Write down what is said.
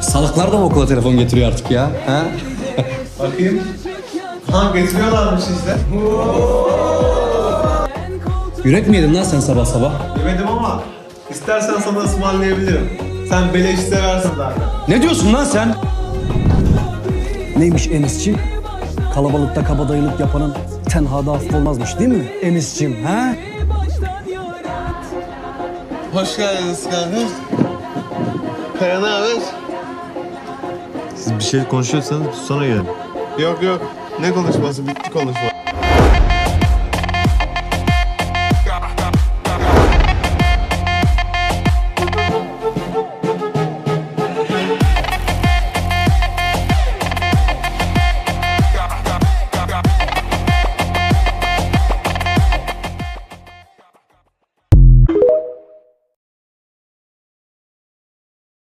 Salaklar da mı okula telefon getiriyor artık ya? Ha? Bakayım. Ha getiriyorlarmış işte. Yürek mi yedin lan sen sabah sabah? Yemedim ama istersen sana ısmarlayabilirim. Sen beleş seversin zaten. Ne diyorsun lan sen? Neymiş Enis'ciğim? Kalabalıkta kabadayılık yapanın tenhada hafif olmazmış değil mi Enis'ciğim ha? Hoş geldiniz kanka. Kaya ne haber? Siz bir şey konuşuyorsanız sonra gelin. Yok yok. Ne konuşması? Bitti konuşma.